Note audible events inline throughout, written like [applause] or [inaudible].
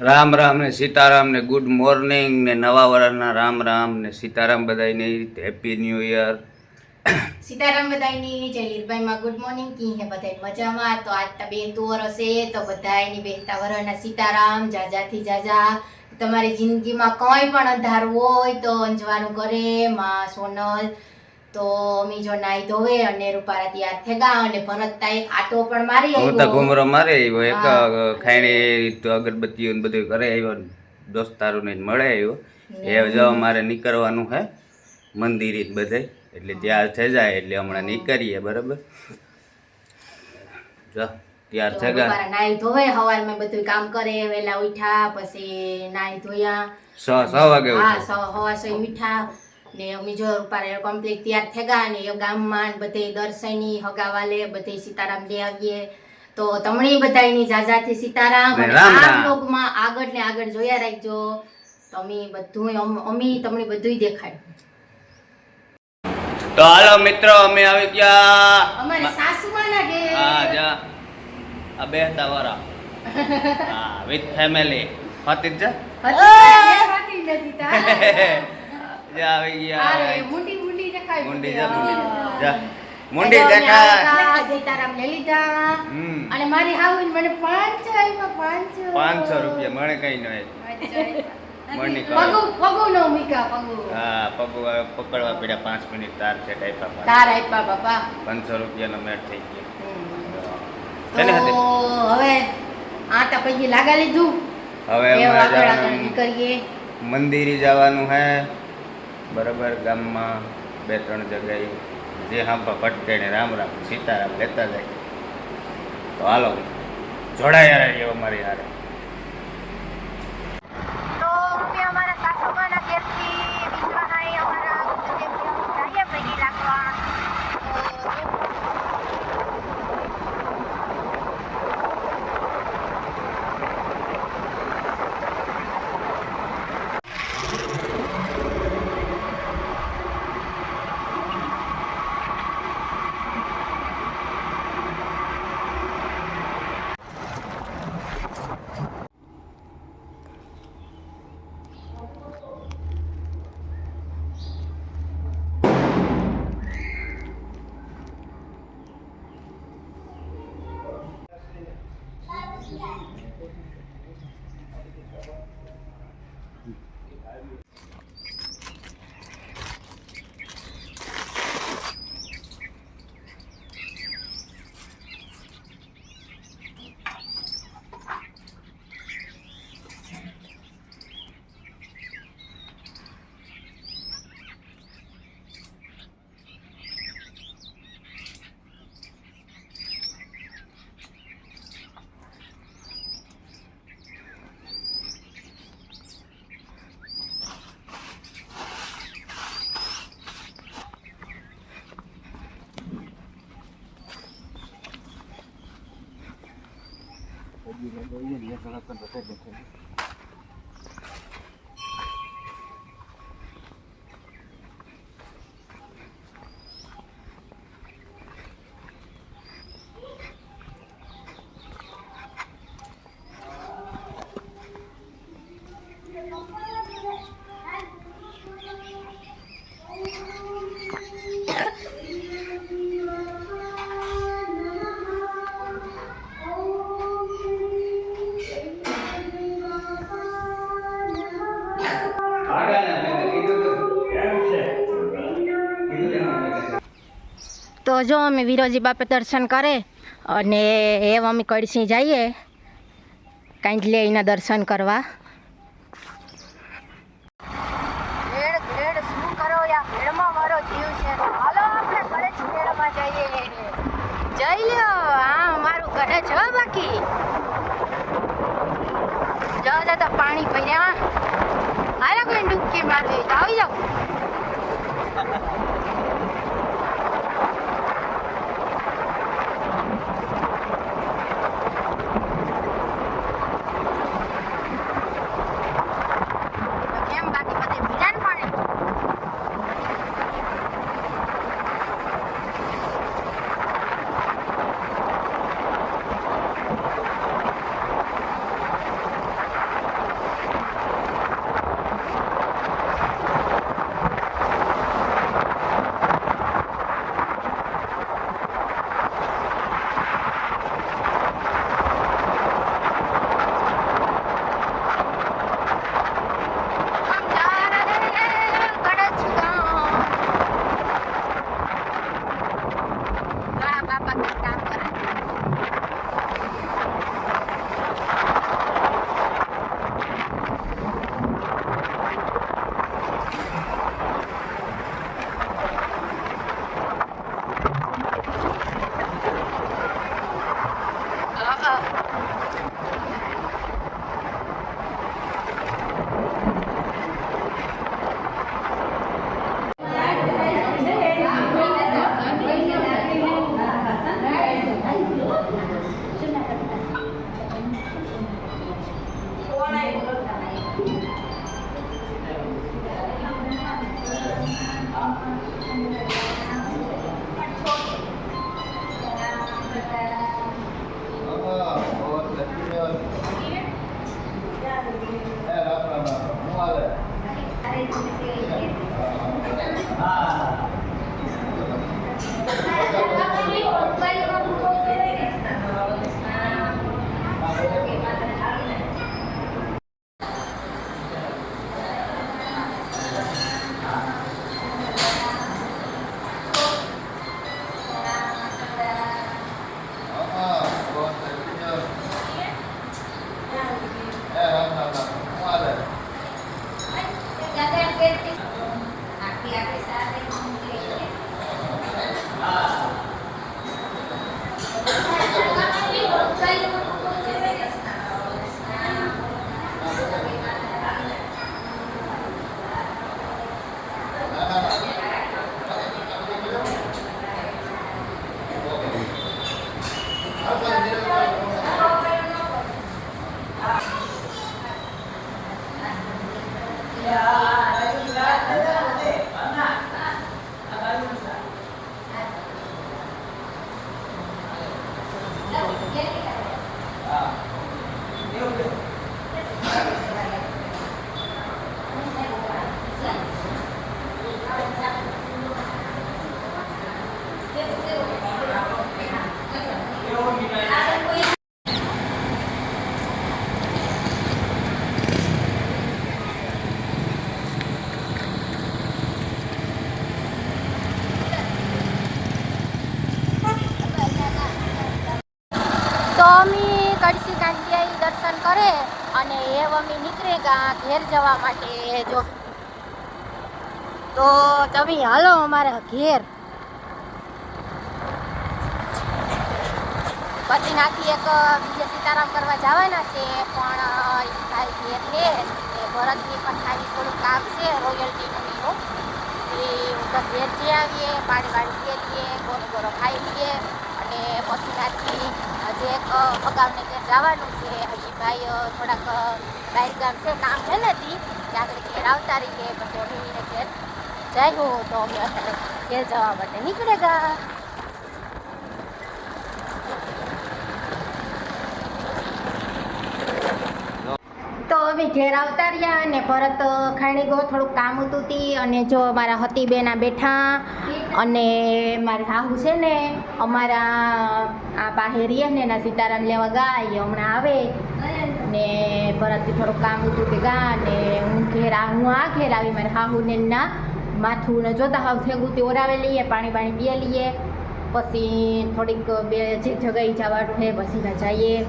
રામ રામ ને સીતારામ ને good morning ને નવા વર્ષના રામ રામ ને સીતારામ બધાને હેપી ન્યૂ યર સીતારામ બધાયની જય માં ગુડ મોર્નિંગ કી હે બધાય મજામાં? તો આજ તા બેનતું વરસ છે, તો બધાયની બેનતા વરના સીતારામ, જાજાથી જાજા. તમારી જિંદગીમાં કંઈ પણ અંધારું હોય તો અંજવાનું કરે, માં સોનલ. તો અમી જો નાઈ ધોવે અને રૂપારા તૈયાર થેગા અને ભરતતા એક આટો પણ મારી હું તો ઘુમરો મારે આવ્યો. એક. ખાઈને તો અગરબત્તીઓ ને બધું ઘરે આવ્યો દોસ્તારો ને મળે આવ્યો. એ જો મારે નીકળવાનું હે મંદિરે બધે એટલે તૈયાર થઈ જાય એટલે હમણાં નીકળીએ બરાબર? જો તૈયાર થઈ ગયા નાઈ ધોવે હવારમાં બધું કામ કરે વેલા ઉઠ્યા પછી નાઈ ધોયા. છ છ વાગે હા. સ હવા સો ઉઠ્યા. ને અમે જો રૂપારે કમ્પ્લીટ તૈયાર થઈ ગયા ને એ ગામમાં બધે દર્શની હગાવાલે બધે સીતારામ લઈ આવીએ. તો તમને બધાની જાજાથી સીતારામ. અને આ બ્લોગમાં આગળ ને આગળ જોયા રાખજો. તમે બધું અમે તમને બધું દેખાય તો હાલો મિત્રો અમે આવી ગયા. અમારે સાસુમાના ઘેર. હા જા. આ બેહતા વાળા [laughs] હા વિથ ફેમિલી ફાતિક જા હતી નથી તાર. [laughs] જા આવી. ગયા મુંડી મુંડી દેખાય મુંડી જા મુંડી. જા. મુંડી તો અમે દેખા આવ્યા, સીતારામ લઈ લીધા. અને મારી હાઉન મને પાંચસો આપ્યા પાંચસો પાંચસો રૂપિયા મને કઈ ન મણી. પગુ પગુ નો મીકા પગુ. હા પગુ પકડવા પડ્યા પાંચ મિનિટ તાર છે ટાઈપા તાર આપ્યા બાપા. પાંચસો રૂપિયાનો મેળ થઈ ગયો. તો હવે આટા પૈકી લાગા લીધું. હવે આગળ જવાનું મંદિરે જવાનું હે. બરાબર ગામમાં બે ત્રણ જગ્યાએ જે હાંભા ભટકે ને રામ રામ સીતારામ લેતા જાય. તો હાલો, જોડાયા રહીએ અમારી હારે. તો વિશ્વાહાઈ અમારા કુલદેવથી જઈએ પૈકી લાગવા તો જો અમે વિરોજી બાપે દર્શન કરે અને એમ અમે કળસી જઈએ. કાંઈ લઈને દર્શન કરવા. જઈ લ્યો. આ અમારું ઘરે છે બાકી. જાઓ જાઓ પાણી ભર્યા. હાલો કોઈ ડૂબકી મારવી આવી જાઓ જવા માટે જો. તો તમે હાલો અમારા ઘેર. પછી નાખી એક બીજે સીતારામ કરવા જવાના છે, પણ ભાઈ ઘેર છે, એ ભરતની પણ ખાલી થોડું કામ છે રોયલ્ટી એનું એ ઉપર ઘેર જઈ આવીએ, પાણી વાળી પીએ લઈએ, ગોરો ગોરો ખાઈ લઈએ, અને પછી નાખી હજી એક અગાઉને ઘેર જવાનું છે હજી ભાઈ થોડાક અ, ગામ છે કામ છે નથી ત્યાં આગળ ઘેર આવતા રહીએ પછી અમે ઘેર જાય હું તો અમે અત્યારે ઘેર જવા માટે નીકળે ગયા તો અમે ઘેર આવતા રહ્યા અને ભરત ખાણી ગયો થોડુંક કામ હતું તી અને જો અમારા હતી બેના બેઠા અને મારી હાહુ છે ને, અમારા આ રહીએ ને, એના સીતારામ લેવા ગાય હમણાં આવે. ને ભરતથી થોડુંક કામ હતું તે ગા, ને હું ઘેર હું આ ઘેર આવી, મારી હાહુને ના માથું ને જોતા હાવ તે ઓરાવે લઈએ, પાણી પાણી પીએ લઈએ. પછી થોડીક બે જે જગ્યાએ જવાનું છે, પછી જઈએ.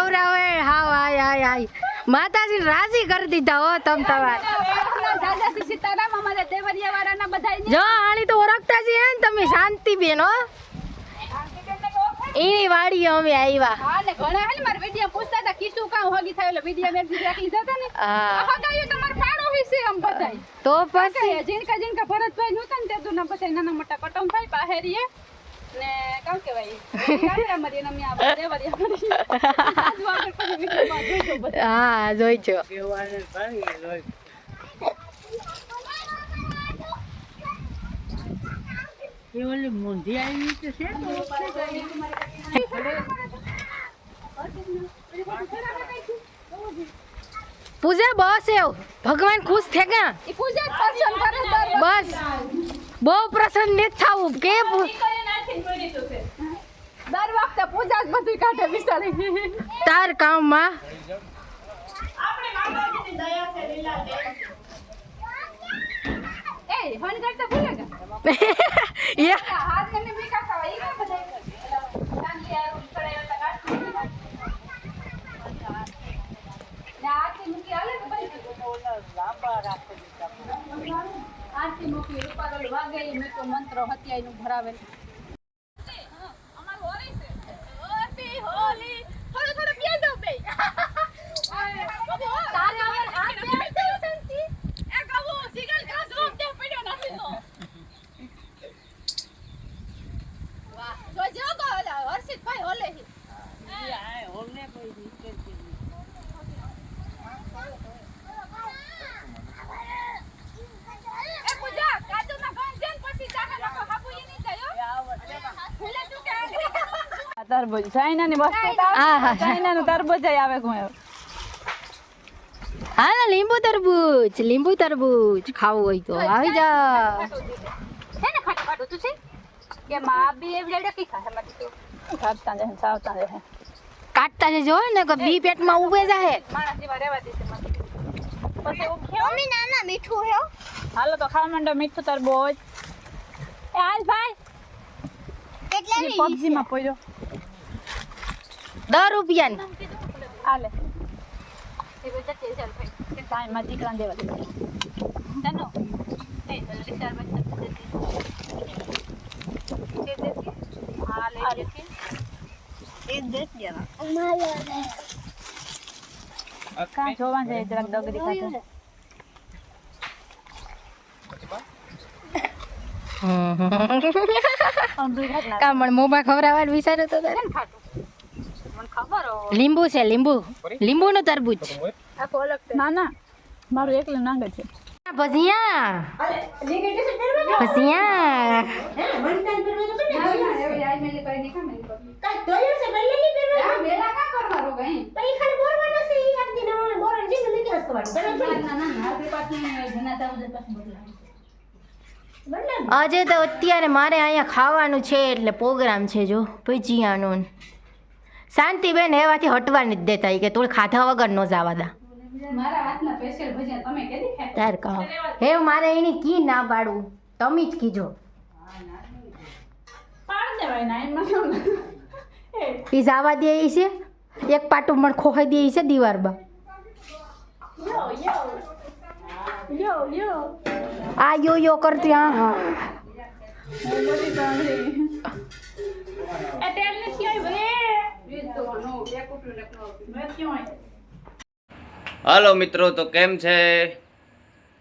માતાજી નવરા હોય હાવ હાય હાય હાય માતાજી રાજી કરી દીધા હો તમ તમાર. જો આણી તો ઓળખતા છે હે ને તમે શાંતિ બેન હો. એની વાડી અમે આવ્યા હા. તો પછી? જીનકા જીનકા ભરતભાઈ નું તન ને તે દુના પછી નાના મોટા કટમ થાય પાહેરીએ ને કામ પછી વિડીયોમાં જોઈજો બધું. હા જોઈ છો. પૂજા બસ એવું. ભગવાન ખુશ થે ગયા બસ. બહુ પ્રસન્ન નથી થવું. કે. દર પૂજા જ બધું કાઢે વિચારી તાર કામમાં? એ હણ કરતા ભૂલે ગયા? [laughs] યા. હાથ કરીને બી કાકા ઈ કાં બધા ચાંદી આ ઉતરે એટલે કાઢી ને આરતી મૂકી હાલે ને ભાઈ આરતી મૂકી ઉપર વાગે મેં તો મંત્ર હત્યાઈનું ભરાવેલ અમારું હોળી છે હોળી હોળી થોડું થોડું પીએ દો બે તારે હવે હાથ બે સંતી એ કહું સિગલ ઘાસ રોપ દે પડ્યો નથી તો વાહ જોજે તરબૂચ ચાઇનાની વસ્તુ તો આ હા. ને, આવે કોઈ હા લીંબુ તરબૂચ લીંબુ તરબૂચ ખાવું હોય તો. આવી જા. હે ને ખાટું ખાટું તું છે? કે માં બી એવડે ડકી ખાય મારી તો? ખાતા રહે સાવતા રહે કાઢતા જજો ને કે બી પેટમાં ઉભે જાહે. માણસ જેવા રહેવા દેશે મારી. પછી એવું ખેવા મીઠું હે હાલો તો ખાવા માંડો મીઠું તરબૂચ. એ હાલ ભાઈ. કેટલા પબજી માં પડ્યો દસ રૂપિયા માં દીકરાને દેવા કાં? જોવા જાય જરાક ડગરી કાઢે કા મને મોમાં ખવડાવવાનું તો તારે? લીંબુ છે લીંબુ. લીંબુ નું તરબૂચ. ના ના. મારું એકલું નાંગ છે. ભજીયા. ભજીયા. આજે તો અત્યારે મારે અહીંયા ખાવાનું છે એટલે પ્રોગ્રામ છે જો ભજીયાનો ને. શાંતિબેન એવાથી હટવા નથી દેતા કે તું ખાધા વગર ન જવા દા. તાર કહો. હે મારે એની કી ના પાડવું તમે જ કીજો. એ. જવા દે છે. એક પાટું પણ ખોખાઈ દે છે દીવારમાં. આ યો યો કરતી હા હા. એ તેલ હાલો મિત્રો, તો કેમ છે?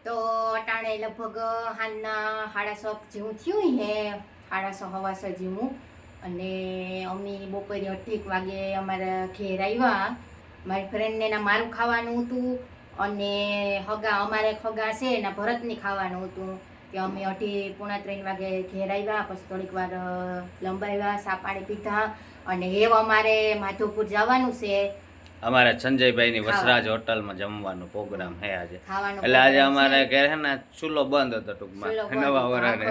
તો અટાણે લગભગ હાલના સાડા સો જેવું થયું હે. સાડા સો હવા સો જેવું. અને અમે બપોરે અઢીક વાગે અમારા ઘેર આવ્યા. મારી ફ્રેન્ડને એના મારું ખાવાનું હતું. અને હગા, અમારે ખગા છે એના ભરતની ખાવાનું હતું. કે અમે અઢી પોણા ત્રણ વાગે ઘેર આવ્યા પછી થોડીક વાર લંબાવ્યા સાપાણી પીધા અને એવ અમારે માધવપુર જવાનું છે. અમારે સંજયભાઈની. વસરાજ હોટલમાં જમવાનો પ્રોગ્રામ છે આજે. એટલે આજે અમારે ઘેર છે ને ચૂલો બંધ હતો ટૂંકમાં. નવા વરાને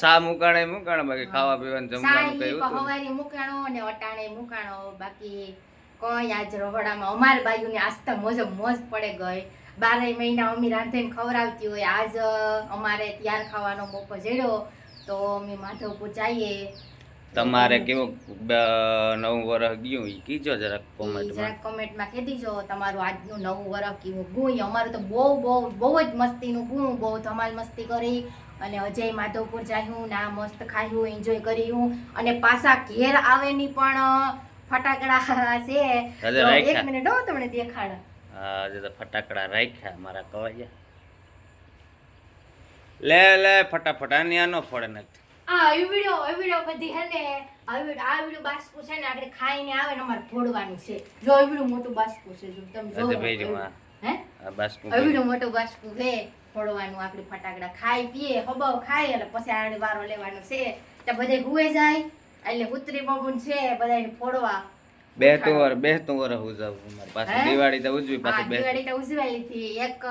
ચા મુકાણે મુકાણ બાકી ખાવા પીવાનું જમવાનું કહ્યું હવારી મુકાણો અને અટાણે મુકાણો. બાકી કોઈ આજ રહોડામાં અમાર બાયુને આજ તો મોજ મોજ પડે ગઈ. બારે મહિના અમે રાંધીને ખવડાવતી હોય. આજ અમારે ત્યાર ખાવાનો મોકો જડ્યો તો અમે માધવપુર જઈએ. તમારે કેવું નવું વર્ષ ગયું? એ કીજો જરાક કોમેન્ટમાં જરાક કોમેન્ટમાં કહી દીજો તમારું આજનું નવું વર્ષ કેવું ગુણ અમારું તો બહુ બહુ બહુ જ મસ્તીનું ગુણ બહુ ધમાલ મસ્તી કરી. અને અજય માધવપુર જાયું ના મસ્ત ખાયું એન્જોય કર્યું. અને પાછા ઘેર આવે ની પણ ફટાકડા [laughs] છે. એક મિનિટ હો તમને દેખાડ. આજે તો ફટાકડા રાખ્યા મારા કવાયા લે લે ફટાફટ આની આનો ફોડે નથી આ વિડિયો આ વિડિયો બધી હે ને આ વિડિયો આ વિડિયો બાસ્કુ છે ને આપણે ખાઈને આવે ને અમારે ફોડવાનું છે. જો આ વિડિયો મોટું બાસ્કુ છે જો તમે જો હે? આ બાસ્કુ આ વિડિયો મોટું બાસ્કુ છે ફોડવાનું આપણે ફટાકડા ખાઈ પીએ હબાવ ખાઈ એટલે પછી આડે વારો લેવાનો છે. તો બધે હુએ જાય એટલે ઉતરી બબુન છે બધાને ફોડવા. બે તો વર બે તો વર ઉજાવું અમારે પાછી હે? દિવાળી તો ઉજવી હા પાછી બે દિવાળી તો ઉજવાઈ લીધી એક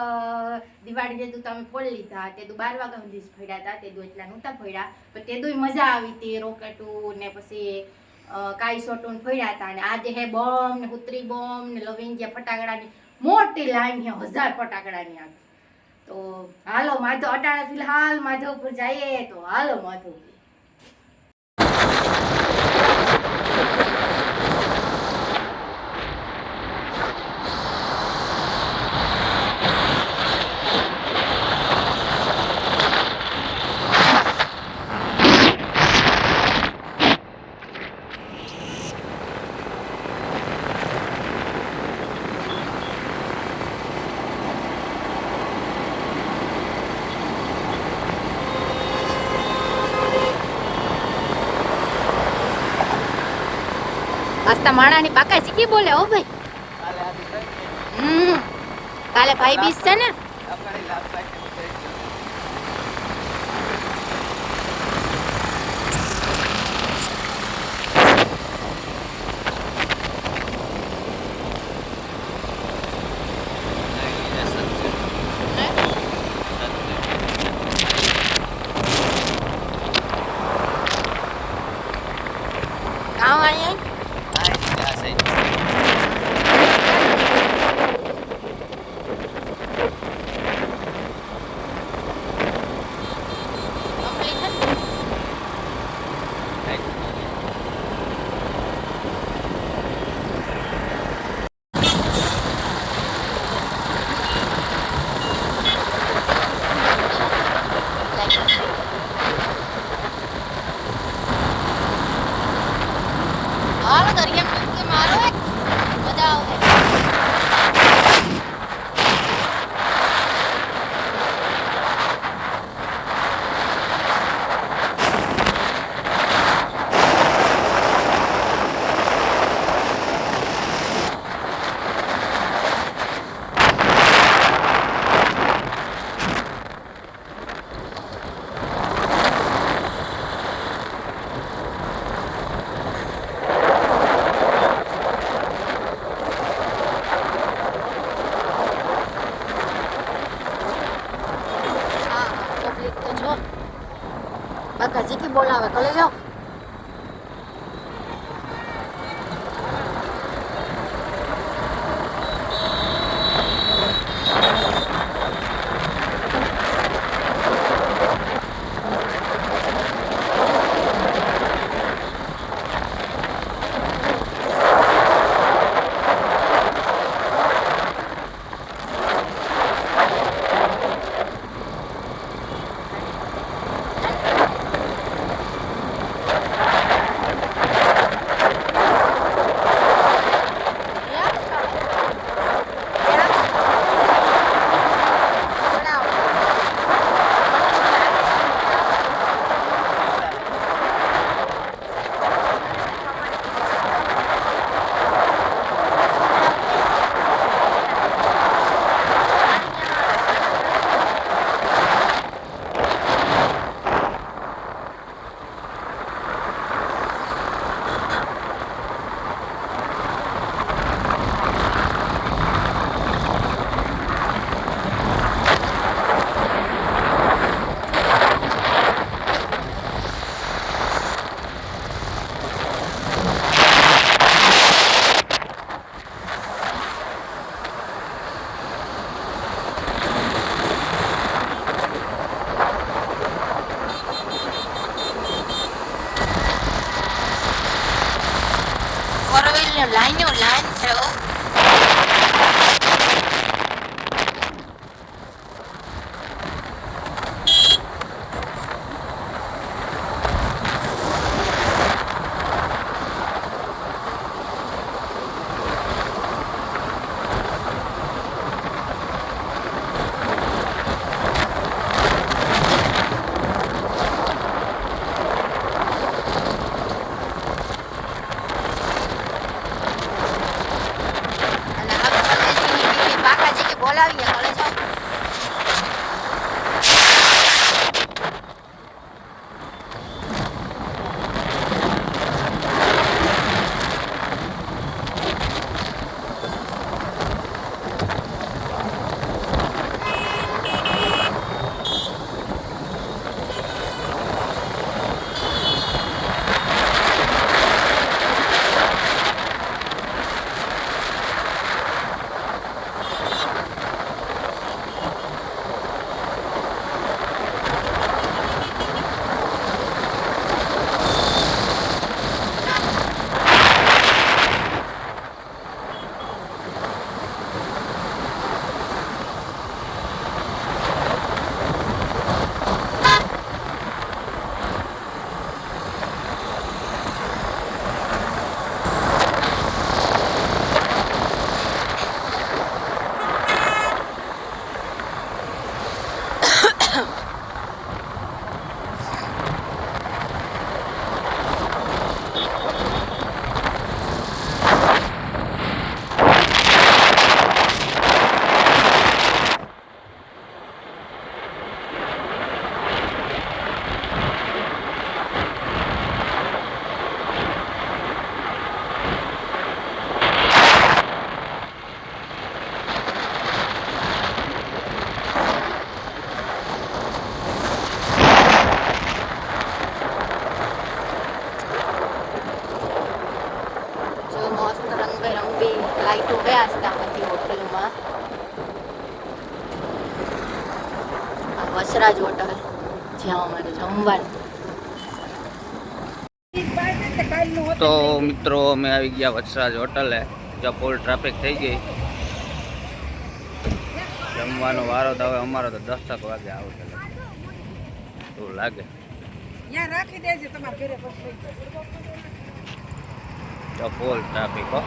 દિવાળી જે તું તમે ફોડ લીધા તે તું 12 વાગ્યા સુધી ફોડ્યા હતા. તે તું એટલા નહોતા ફોડ્યા. પણ તે તું મજા આવી હતી રોકેટું ને પછી કાઈ સોટું ફોડ્યા હતા. અને આજે હે બોમ્બ ને હુતરી બોમ્બ ને લવિંગિયા ફટાકડાની મોટી લાઈન હે હજાર ફટાકડાની આ તો હાલો માધવ અટાણે ફિલહાલ માધવપુર જઈએ. તો હાલો માધવપુર. આસ્તા માણાની પાકા શીખી બોલે હો ભાઈ? હમ કાલે ભાઈ બીજ છે ને આવ અહીંયા આ છે, આ છે. કમ્પ્લીટ હાલો દરિયા કે મારો એક મજા આવે હા પબ્લિક તો જો બાકાજી કી અમે આવી ગયા વત્સરાજ હોટલે જ્યાં ફૂલ ટ્રાફિક થઈ ગઈ. જમવાનો વારો તો હવે અમારો તો દસ તક વાગે આવશે. એવું લાગે. રાખી દેજે તમારા ઘરે ફૂલ ટ્રાફિક હો.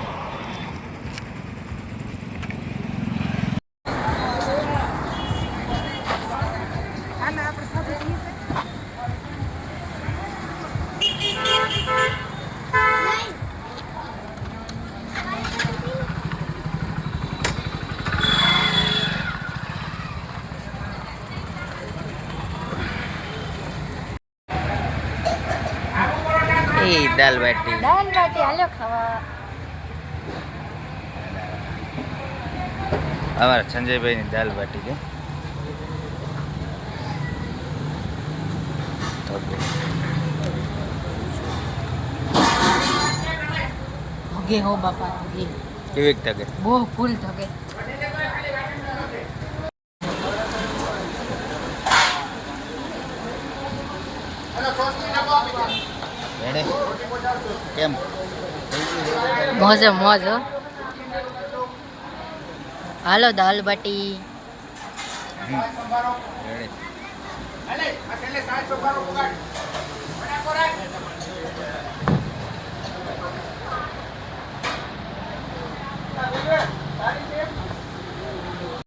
દાલ બાટી. દાલ બાટી હાલો ખાવા. અમારા સંજયભાઈની દાલ બાટી છે. તો હો બાપા ભગે. કેવી તકે બહુ ફૂલ થગે એને કેમ? મોજ મોજ. હાલો દાલ બાટી